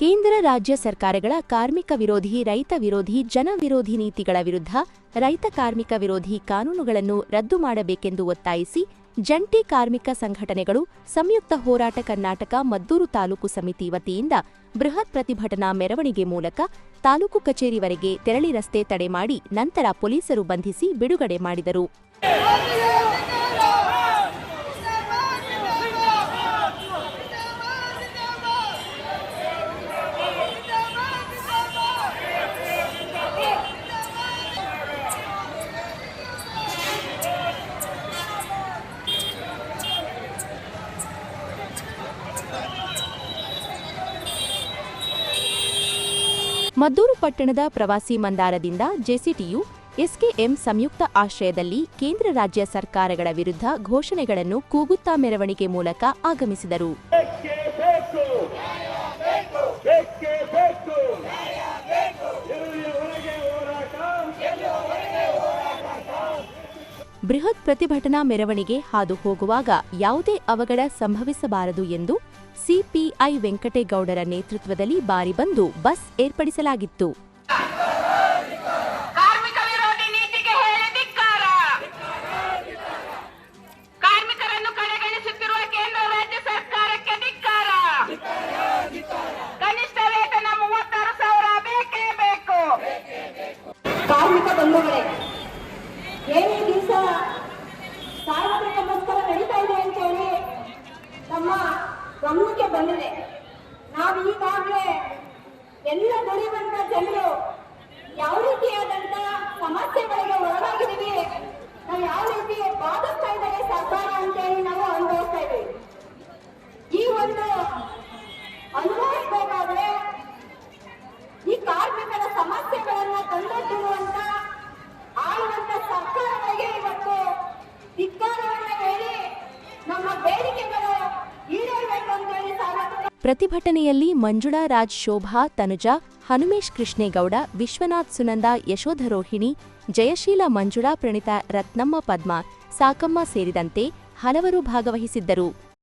ಕೇಂದ್ರ ರಾಜ್ಯ ಸರ್ಕಾರಗಳ ಕಾರ್ಮಿಕ ವಿರೋಧಿ, ರೈತ ವಿರೋಧಿ, ಜನ ವಿರೋಧಿ ನೀತಿಗಳ ವಿರುದ್ಧ ರೈತ ಕಾರ್ಮಿಕ ವಿರೋಧಿ ಕಾನೂನುಗಳನ್ನು ರದ್ದು ಮಾಡಬೇಕೆಂದು ಒತ್ತಾಯಿಸಿ ಜಂಟಿ ಕಾರ್ಮಿಕ ಸಂಘಟನೆಗಳು ಸಂಯುಕ್ತ ಹೋರಾಟ ಕರ್ನಾಟಕ ಮದ್ದೂರು ತಾಲೂಕು ಸಮಿತಿ ವತಿಯಿಂದ ಬೃಹತ್ ಪ್ರತಿಭಟನಾ ಮೆರವಣಿಗೆ ಮೂಲಕ ತಾಲೂಕು ಕಚೇರಿವರೆಗೆ ತೆರಳಿ ರಸ್ತೆ ತಡೆ ಮಾಡಿ ನಂತರ ಪೊಲೀಸರು ಬಂಧಿಸಿ ಬಿಡುಗಡೆ ಮಾಡಿದರು. ಮದ್ದೂರು ಪಟ್ಟಣದ ಪ್ರವಾಸಿ ಮಂದಾರದಿಂದ ಜೆಸಿಟಿಯು ಎಸ್ಕೆಎಂ ಸಂಯುಕ್ತ ಆಶ್ರಯದಲ್ಲಿ ಕೇಂದ್ರ ರಾಜ್ಯ ಸರ್ಕಾರಗಳ ವಿರುದ್ಧ ಘೋಷಣೆಗಳನ್ನು ಕೂಗುತ್ತಾ ಮೆರವಣಿಗೆ ಮೂಲಕ ಆಗಮಿಸಿದರು. ಬೃಹತ್ ಪ್ರತಿಭಟನಾ ಮೆರವಣಿಗೆ ಹಾದು ಹೋಗುವಾಗ ಯಾವುದೇ ಅವಘಡ ಸಂಭವಿಸಬಾರದು ಎಂದು ಸಿಪಿಐ ವೆಂಕಟೇಗೌಡರ ನೇತೃತ್ವದಲ್ಲಿ ಬಾರಿ ಬಂದು ಬಸ್ ಏರ್ಪಡಿಸಲಾಗಿತ್ತು. ಕಾರ್ಮಿಕ ವಿರೋಧಿ ಬಂದಿದೆ. ನಾವು ಈಗಾಗಲೇ ಎಲ್ಲ ದುಡಿಯುವಂತ ಜನರು ಯಾವ ರೀತಿಯಾದಂತ ಪ್ರತಿಭಟನೆಯಲ್ಲಿ ಮಂಜುಳಾ ರಾಜ್ ಶೋಭಾ, ತನುಜಾ, ಹನುಮೇಶ್ ಕೃಷ್ಣೇಗೌಡ, ವಿಶ್ವನಾಥ್ ಸುನಂದ ಯಶೋಧರೋಹಿಣಿ ಜಯಶೀಲ ಮಂಜುಳಾ, ಪ್ರಣಿತ ರತ್ನಮ್ಮ ಪದ್ಮ, ಸಾಕಮ್ಮ ಸೇರಿದಂತೆ ಹಲವರು ಭಾಗವಹಿಸಿದ್ದರು.